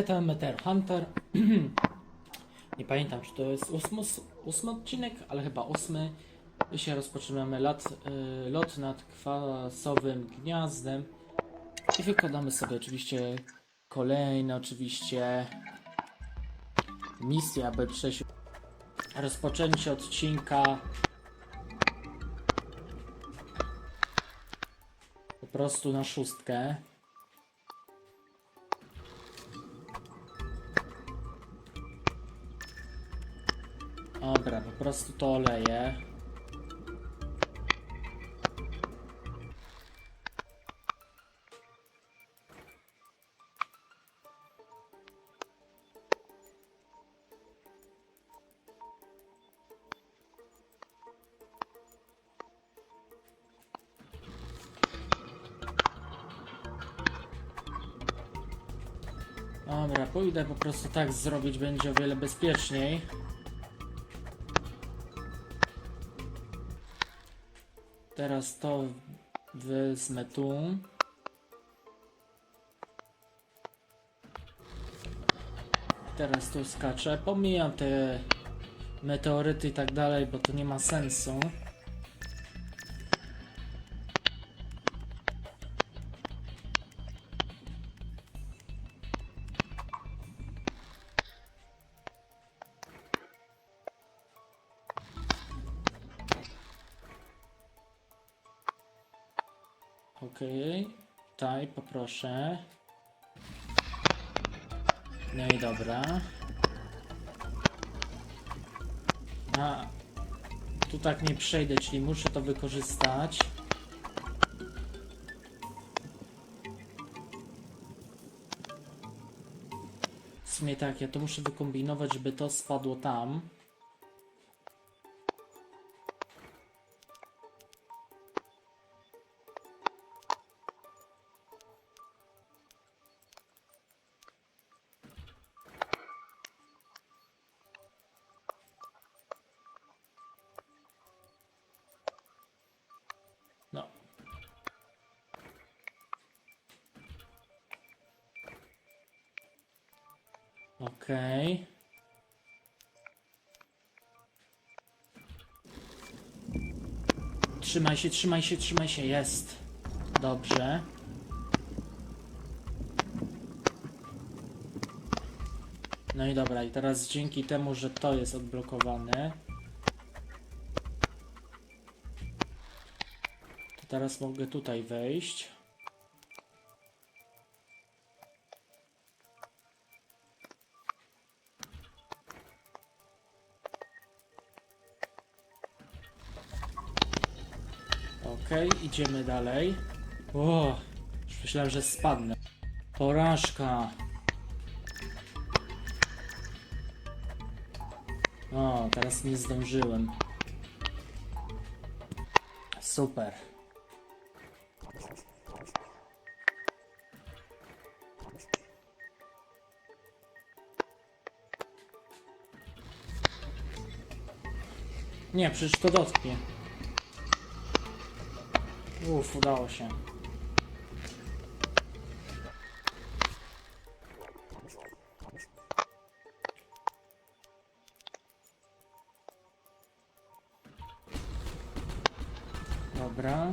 Eta Meter Hunter. Nie pamiętam, czy to jest ósmy, ósmy odcinek, ale chyba ósmy. Dzisiaj rozpoczynamy lat, y, lot nad kwasowym gniazdem i wykładamy sobie oczywiście kolejne oczywiście misje, aby przejść rozpoczęcie odcinka po prostu na szóstkę. Dobra, po prostu to oleję. Dobra, pójdę po prostu tak zrobić, będzie o wiele bezpieczniej. Teraz to wezmę tu. Teraz tu skaczę. Pomijam te meteoryty i tak dalej, bo to nie ma sensu. Poproszę. No i dobra. A, tu tak nie przejdę, czyli muszę to wykorzystać. W sumie tak, ja to muszę wykombinować, żeby to spadło tam. Trzymaj się, trzymaj się, trzymaj się, jest. Dobrze. No i dobra, i teraz dzięki temu, że to jest odblokowane, to teraz mogę tutaj wejść. Okej, idziemy dalej. O, już myślałem, że spadnę. Porażka. O, teraz nie zdążyłem. Super. Nie, przecież to dotknie. Uff, udało się. Dobra.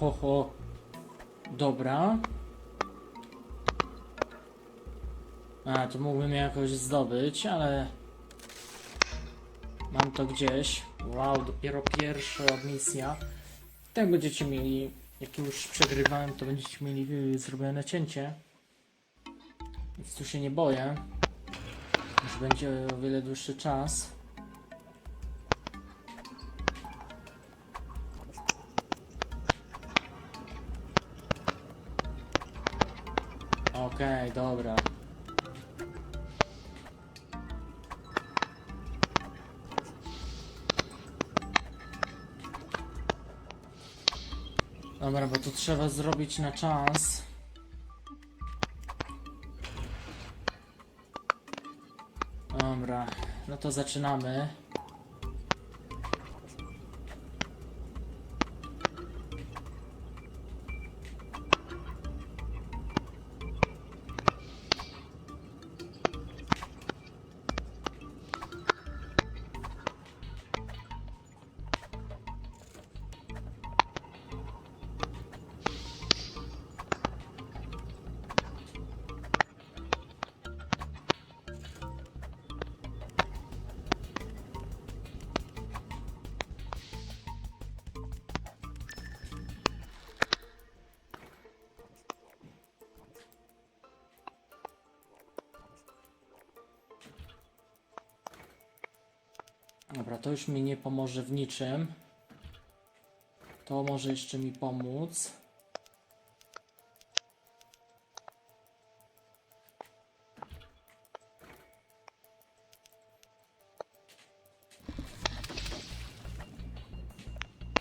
Ho, ho. Dobra. A, to mógłbym jakoś zdobyć, ale... Mam to gdzieś. Wow, dopiero pierwsza misja. Tak będziecie mieli, jak już przegrywałem, to będziecie mieli y, zrobione cięcie. Więc tu się nie boję. Już będzie o wiele dłuższy czas. Dobra. Dobra, bo to trzeba zrobić na czas. Dobra, no to zaczynamy. Dobra, to już mi nie pomoże w niczym. To może jeszcze mi pomóc.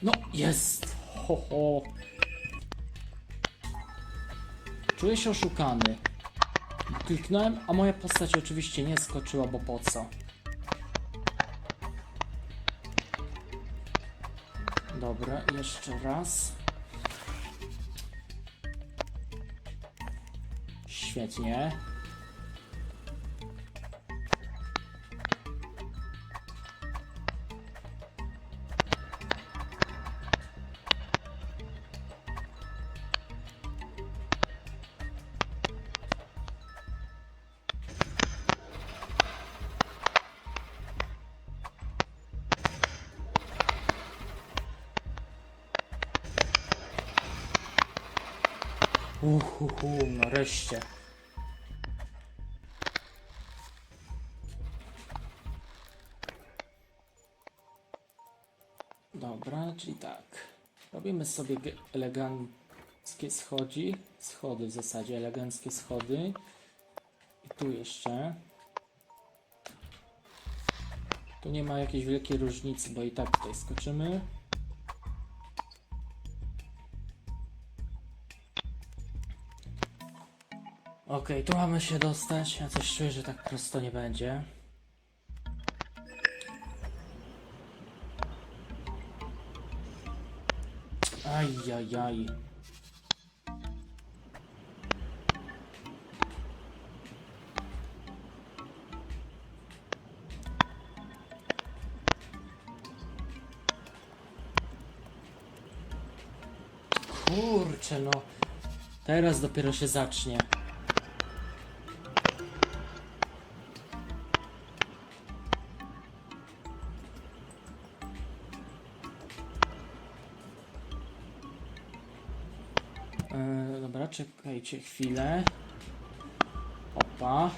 No, jest! Ho, ho. Czuję się oszukany. Kliknąłem, a moja postać oczywiście nie skoczyła, bo po co? Dobra, jeszcze raz. Świetnie. Uhuhu, nareszcie. Dobra, czyli tak. Robimy sobie eleganckie schodzi, schody w zasadzie, eleganckie schody. I tu jeszcze. Tu nie ma jakiejś wielkiej różnicy, bo i tak tutaj skoczymy. Okej, tu mamy się dostać. Ja coś czuję, że tak prosto nie będzie. Ajajaj. Kurczę no. Teraz dopiero się zacznie. Czekajcie chwilę. Opa.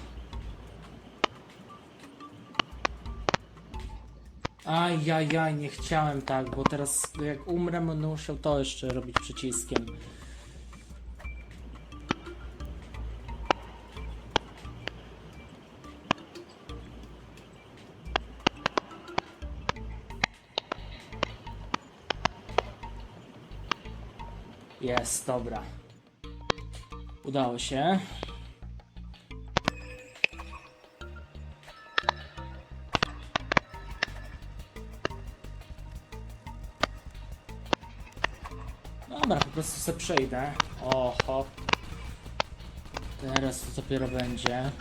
Ajajaj, nie chciałem tak, bo teraz jak umrę, będę musiał to jeszcze robić przyciskiem. Jest, dobra. Udało się. Dobra, po prostu sobie przejdę. Oho. Teraz to dopiero będzie.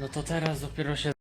No to teraz dopiero się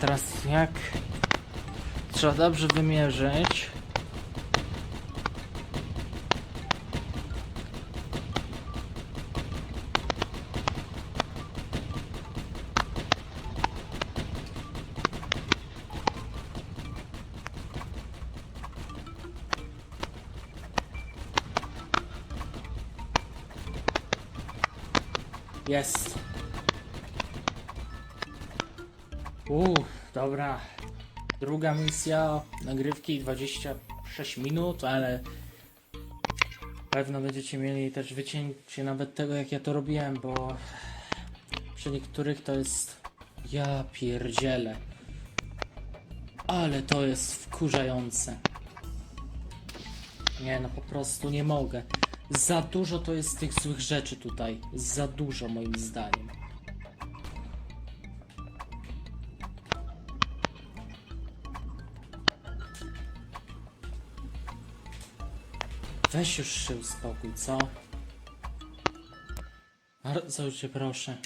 teraz jak trzeba dobrze wymierzyć. Uuu, dobra. Druga misja nagrywki 26 minut, ale pewno będziecie mieli też wycięcie nawet tego jak ja to robiłem, bo przy niektórych to jest ja pierdzielę. Ale to jest wkurzające. Nie no, po prostu nie mogę. Za dużo to jest tych złych rzeczy tutaj. Za dużo moim zdaniem. Weź już się uspokój, co? Bardzo cię proszę.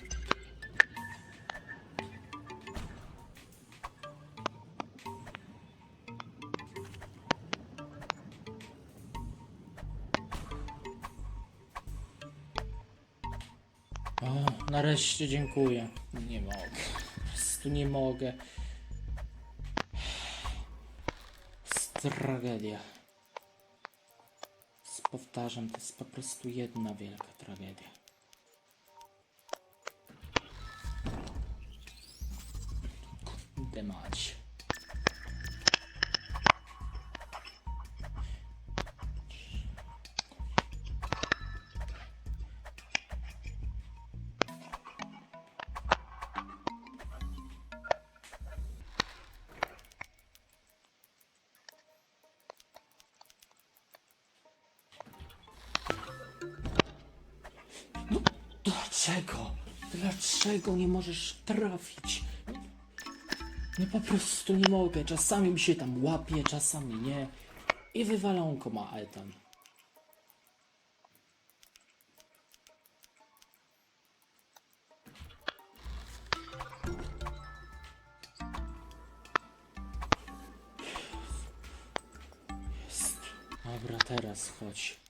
O, nareszcie dziękuję. Nie mogę. Po prostu nie mogę. Tragedia. Powtarzam, to jest po prostu jedna wielka tragedia. Kurde. Dlaczego nie możesz trafić? No po prostu nie mogę. Czasami mi się tam łapie, czasami nie. I wywalonko ma Etan. Dobra, teraz chodź.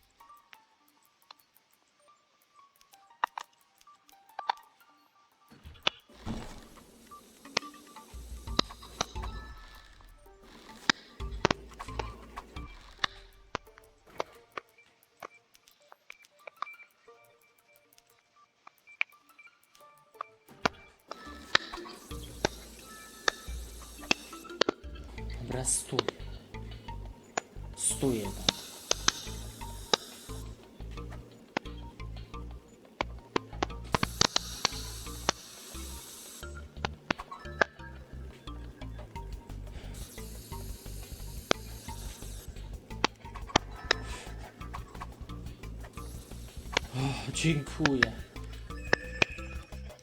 Dziękuję.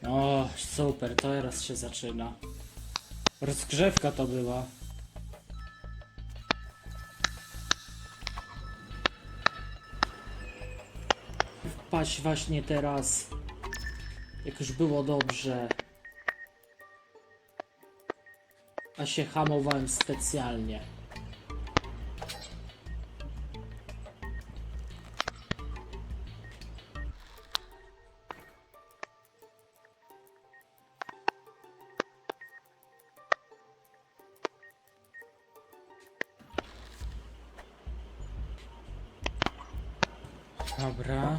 O, super, teraz się zaczyna. Rozgrzewka to była. Wpaść właśnie teraz. Jak już było dobrze. A się hamowałem specjalnie. Dobra.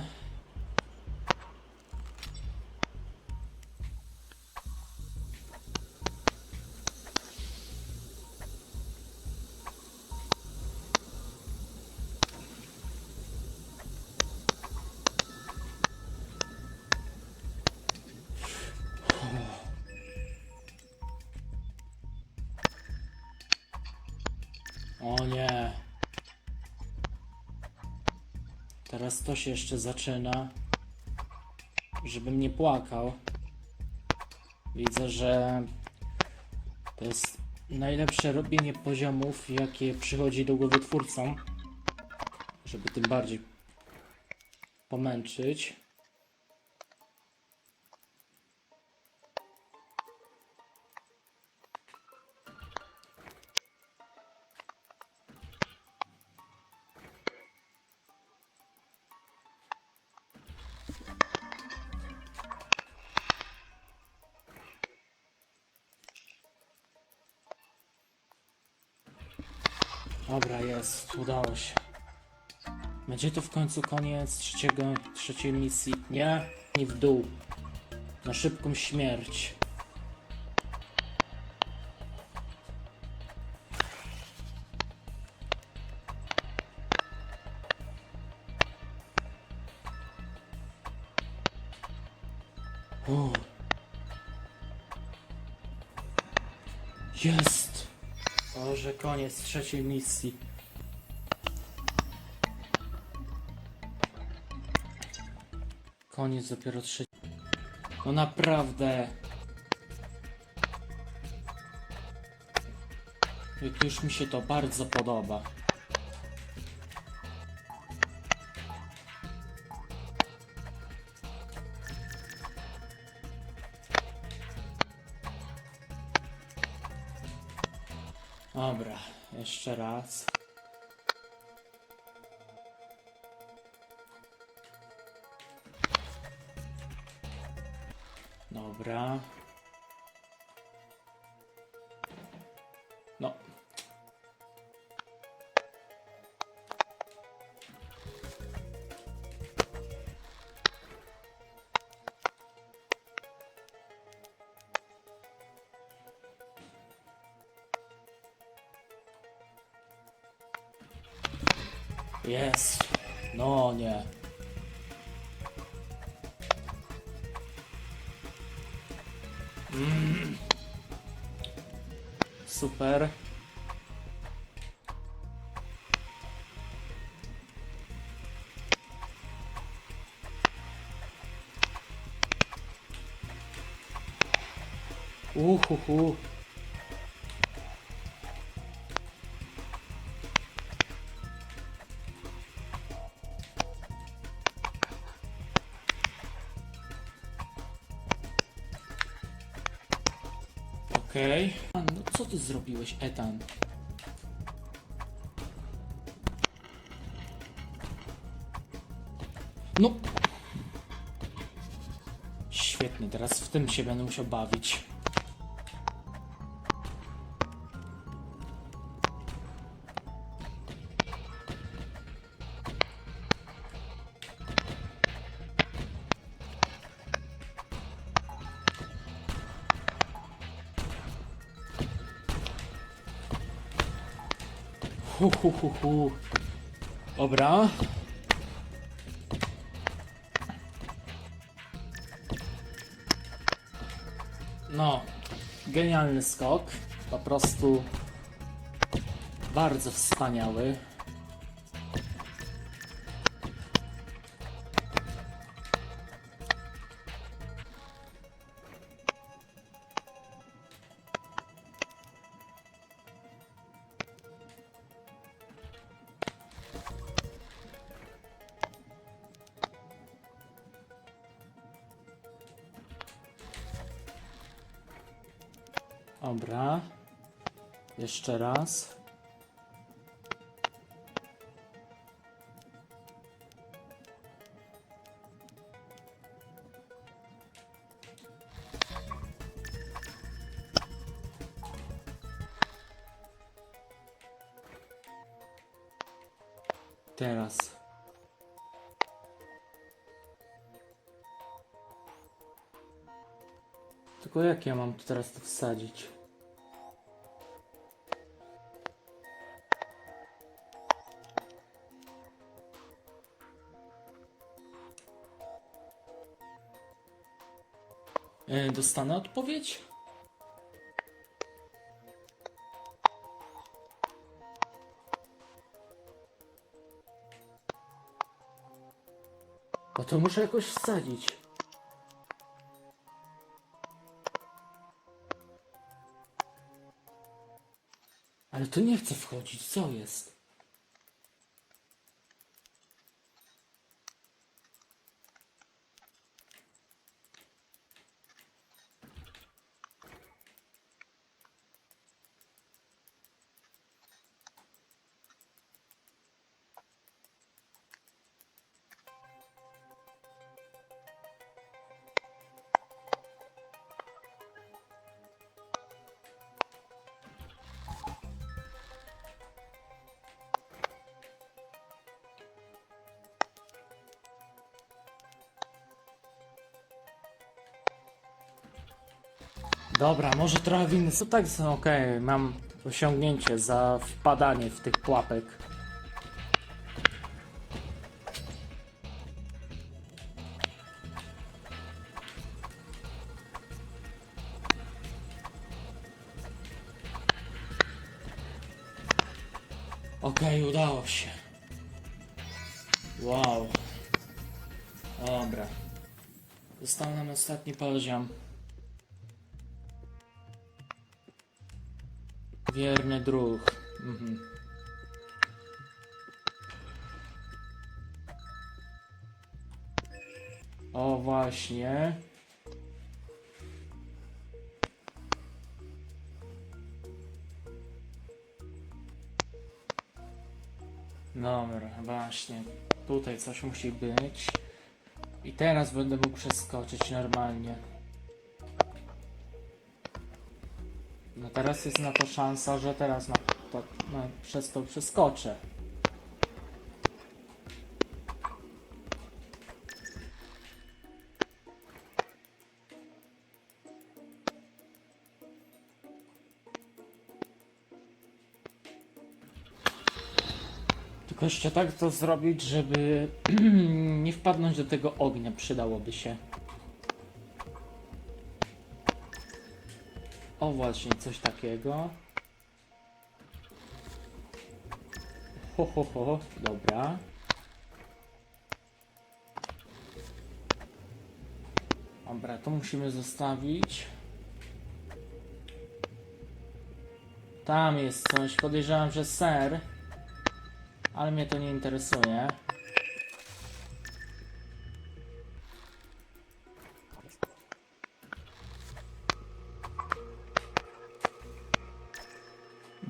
Teraz to się jeszcze zaczyna. Żebym nie płakał. Widzę, że to jest najlepsze robienie poziomów, jakie przychodzi do głowy twórcom. Żeby tym bardziej pomęczyć. Jest, udało się. Będzie to w końcu koniec trzeciego, trzeciej misji. Nie, nie w dół. Na szybką śmierć. Jest! Boże, koniec trzeciej misji. Koniec dopiero trzeciej. No naprawdę. Jak już mi się to bardzo podoba. Jest. No nie. Super. Uhuhu. Okej. Okay. No co ty zrobiłeś, Etan? No. Świetnie, teraz w tym się będę musiał bawić. Hu, hu, hu, hu. Dobra. No, genialny skok. Po prostu bardzo wspaniały. Dobra. Jeszcze raz. Teraz. Tylko jak ja mam tu teraz to wsadzić? Dostanę odpowiedź? Bo to muszę jakoś wsadzić. Ale to nie chce wchodzić, co jest? Dobra, może trochę w inny... To tak, okej, mam osiągnięcie za wpadanie w tych pułapek. Okej, udało się. Wow. Dobra. Został nam ostatni poziom. Wierny druh. Mhm. O właśnie. Dobra, właśnie. Tutaj coś musi być. I teraz będę mógł przeskoczyć normalnie. Teraz jest na to szansa, że teraz na to, przez to przeskoczę. Tylko jeszcze tak to zrobić, żeby nie wpadnąć do tego ognia, przydałoby się. O właśnie, coś takiego. Ho, ho, ho, dobra. Dobra, to musimy zostawić. Tam jest coś, podejrzewam, że ser. Ale mnie to nie interesuje.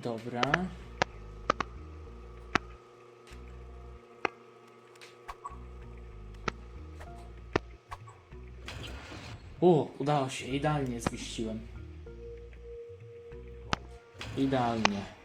Dobra. O, udało się, idealnie zmieściłem. Idealnie.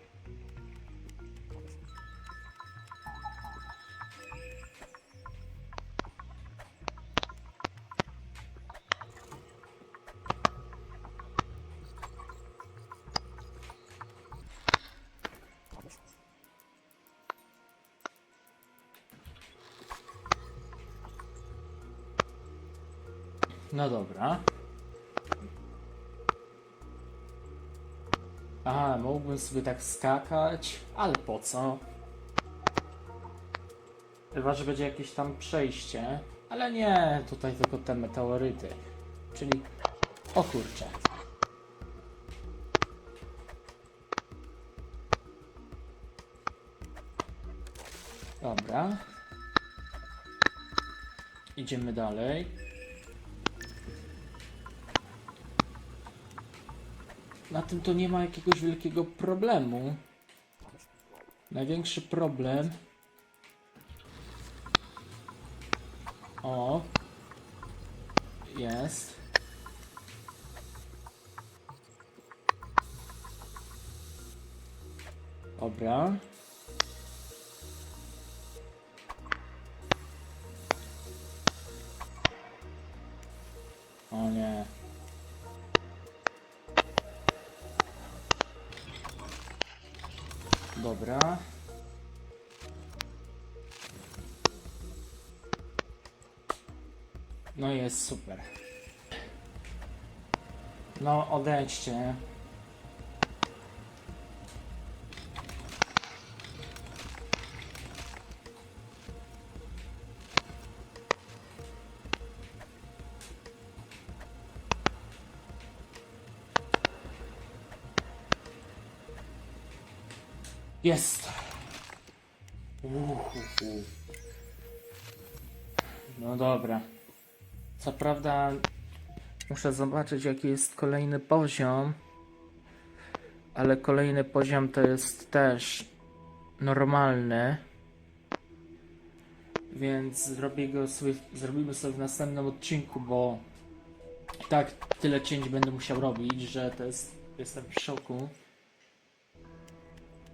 No dobra. A, mógłbym sobie tak skakać, ale po co? Chyba, że będzie jakieś tam przejście. Ale nie, tutaj tylko te meteoryty. Czyli... O kurczę. Dobra. Idziemy dalej. Na tym to nie ma jakiegoś wielkiego problemu. Największy problem. O. Jest. Dobra. O nie. Dobra. No jest super. No odejdźcie. Jest. Uhuhu. No dobra. Co prawda muszę zobaczyć jaki jest kolejny poziom. Ale kolejny poziom to jest też normalny. Więc zrobię go sobie, zrobimy sobie w następnym odcinku, bo tak tyle cięć będę musiał robić, że to jest, jestem w szoku.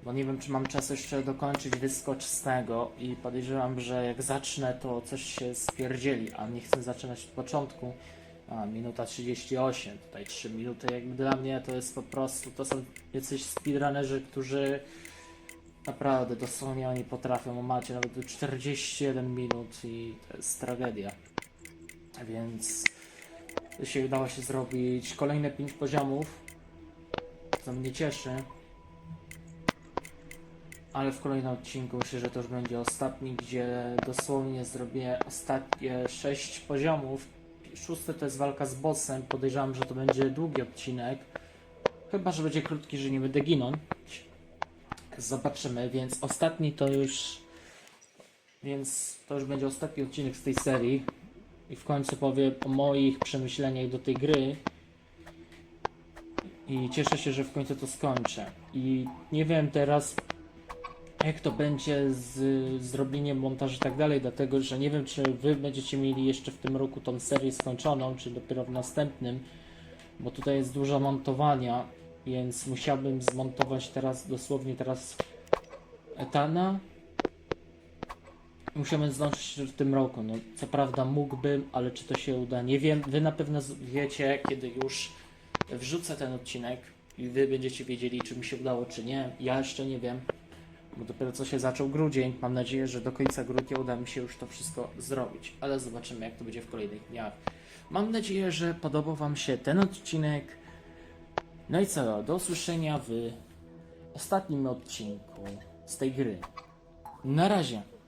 Bo nie wiem, czy mam czas jeszcze dokończyć wyskocz z tego i podejrzewam, że jak zacznę, to coś się spierdzieli, a nie chcę zaczynać od początku. A, minuta 38, tutaj 3 minuty, jakby dla mnie to jest po prostu, to są jacyś speedrunnerzy, którzy naprawdę dosłownie oni potrafią, macie nawet do 41 minut i to jest tragedia. Więc jeśli udało się zrobić kolejne 5 poziomów, co mnie cieszy, ale w kolejnym odcinku myślę, że to już będzie ostatni, gdzie dosłownie zrobię ostatnie 6 poziomów. Szósty to jest walka z bossem. Podejrzewam, że to będzie długi odcinek. Chyba, że będzie krótki, że nie będę ginąć. Zobaczymy, więc ostatni to już. Więc to już będzie ostatni odcinek z tej serii. I w końcu powiem o moich przemyśleniach do tej gry. I cieszę się, że w końcu to skończę. I nie wiem teraz, jak to będzie z zrobieniem montażu i tak dalej, dlatego że nie wiem, czy wy będziecie mieli jeszcze w tym roku tą serię skończoną, czy dopiero w następnym, bo tutaj jest dużo montowania, więc musiałbym zmontować teraz, dosłownie teraz Etana. Musiałbym zdążyć w tym roku. No, co prawda mógłbym, ale czy to się uda, nie wiem. Wy na pewno wiecie, kiedy już wrzucę ten odcinek i wy będziecie wiedzieli, czy mi się udało, czy nie. Ja jeszcze nie wiem bo dopiero co się zaczął grudzień. Mam nadzieję, że do końca grudnia uda mi się już to wszystko zrobić, ale zobaczymy, jak to będzie w kolejnych dniach. Mam nadzieję, że podobał Wam się ten odcinek. No i co, do usłyszenia w ostatnim odcinku z tej gry. Na razie.